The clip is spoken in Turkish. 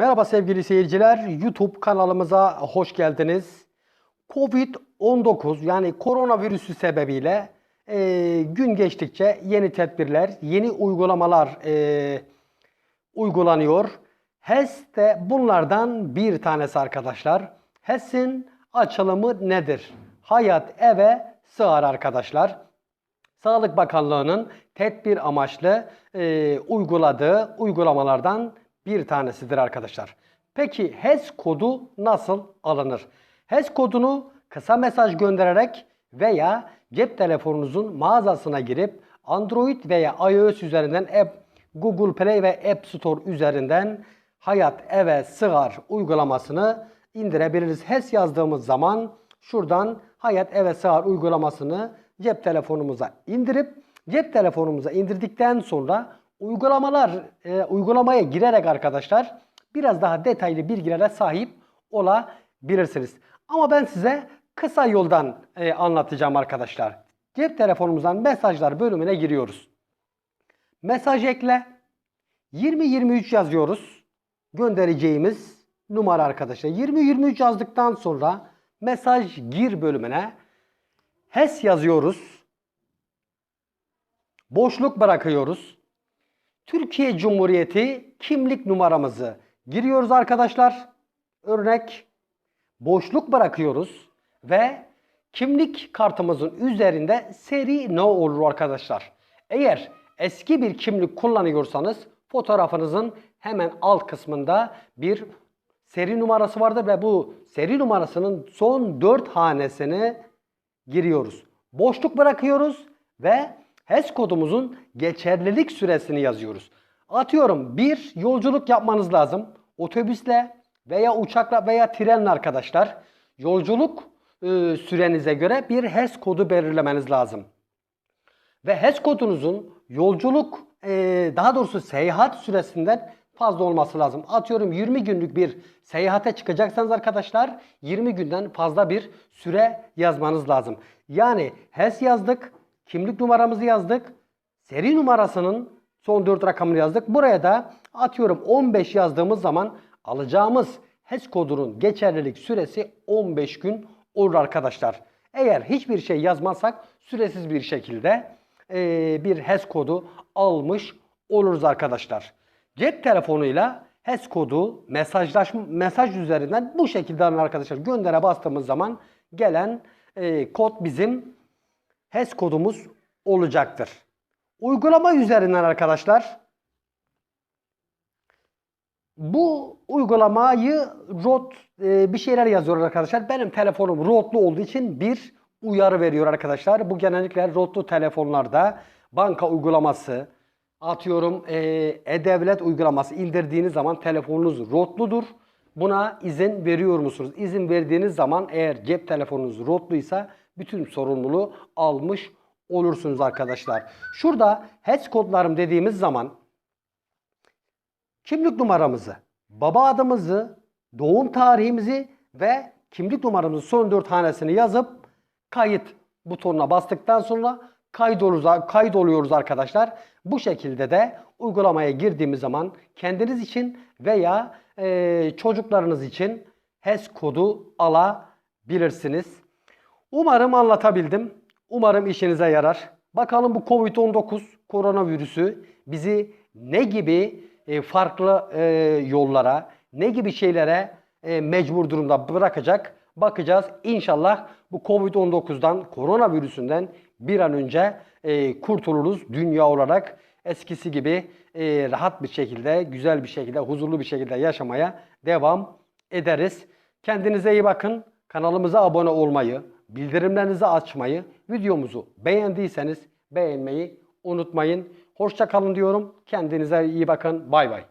Merhaba sevgili seyirciler. YouTube kanalımıza hoş geldiniz. Covid-19 yani koronavirüsü sebebiyle e, gün geçtikçe yeni tedbirler, yeni uygulamalar e, uygulanıyor. HES de bunlardan bir tanesi arkadaşlar. HES'in açılımı nedir? Hayat eve sığar arkadaşlar. Sağlık Bakanlığı'nın tedbir amaçlı e, uyguladığı uygulamalardan bir tanesidir arkadaşlar. Peki HES kodu nasıl alınır? HES kodunu kısa mesaj göndererek veya cep telefonunuzun mağazasına girip Android veya iOS üzerinden App, Google Play ve App Store üzerinden Hayat Eve Sığar uygulamasını indirebiliriz. HES yazdığımız zaman şuradan Hayat Eve Sığar uygulamasını cep telefonumuza indirip cep telefonumuza indirdikten sonra uygulamalar e, uygulamaya girerek arkadaşlar biraz daha detaylı bilgilere sahip olabilirsiniz. Ama ben size kısa yoldan e, anlatacağım arkadaşlar. Cep telefonumuzdan mesajlar bölümüne giriyoruz. Mesaj ekle. 2023 yazıyoruz. Göndereceğimiz numara arkadaşlar. 2023 yazdıktan sonra mesaj gir bölümüne HES yazıyoruz. Boşluk bırakıyoruz. Türkiye Cumhuriyeti kimlik numaramızı giriyoruz arkadaşlar. Örnek boşluk bırakıyoruz ve kimlik kartımızın üzerinde seri ne olur arkadaşlar. Eğer eski bir kimlik kullanıyorsanız fotoğrafınızın hemen alt kısmında bir seri numarası vardır ve bu seri numarasının son 4 hanesini giriyoruz. Boşluk bırakıyoruz ve HES kodumuzun geçerlilik süresini yazıyoruz. Atıyorum bir yolculuk yapmanız lazım. Otobüsle veya uçakla veya trenle arkadaşlar. Yolculuk e, sürenize göre bir HES kodu belirlemeniz lazım. Ve HES kodunuzun yolculuk e, daha doğrusu seyahat süresinden fazla olması lazım. Atıyorum 20 günlük bir seyahate çıkacaksanız arkadaşlar 20 günden fazla bir süre yazmanız lazım. Yani HES yazdık, kimlik numaramızı yazdık, seri numarasının son 4 rakamını yazdık. Buraya da atıyorum 15 yazdığımız zaman alacağımız HES kodunun geçerlilik süresi 15 gün olur arkadaşlar. Eğer hiçbir şey yazmazsak süresiz bir şekilde eee, bir HES kodu almış oluruz arkadaşlar. Cep telefonuyla HES kodu mesajlaşma mesaj üzerinden bu şekilde arkadaşlar. Göndere bastığımız zaman gelen eee, kod bizim HES kodumuz olacaktır. Uygulama üzerinden arkadaşlar bu uygulamayı rot e, bir şeyler yazıyor arkadaşlar. Benim telefonum rotlu olduğu için bir uyarı veriyor arkadaşlar. Bu genellikle rotlu telefonlarda banka uygulaması atıyorum e, e-devlet uygulaması indirdiğiniz zaman telefonunuz rotludur. Buna izin veriyor musunuz? İzin verdiğiniz zaman eğer cep telefonunuz rotluysa bütün sorumluluğu almış olursunuz arkadaşlar. Şurada HES kodlarım dediğimiz zaman kimlik numaramızı, baba adımızı, doğum tarihimizi ve kimlik numaramızın son 4 hanesini yazıp kayıt butonuna bastıktan sonra kaydoluyoruz, kaydoluyoruz arkadaşlar. Bu şekilde de uygulamaya girdiğimiz zaman kendiniz için veya e, çocuklarınız için HES kodu alabilirsiniz. Umarım anlatabildim. Umarım işinize yarar. Bakalım bu Covid-19 koronavirüsü bizi ne gibi e, farklı e, yollara, ne gibi şeylere e, mecbur durumda bırakacak bakacağız. İnşallah bu Covid-19'dan, koronavirüsünden bir an önce kurtuluruz dünya olarak. Eskisi gibi rahat bir şekilde, güzel bir şekilde, huzurlu bir şekilde yaşamaya devam ederiz. Kendinize iyi bakın. Kanalımıza abone olmayı, bildirimlerinizi açmayı, videomuzu beğendiyseniz beğenmeyi unutmayın. Hoşça kalın diyorum. Kendinize iyi bakın. Bay bay.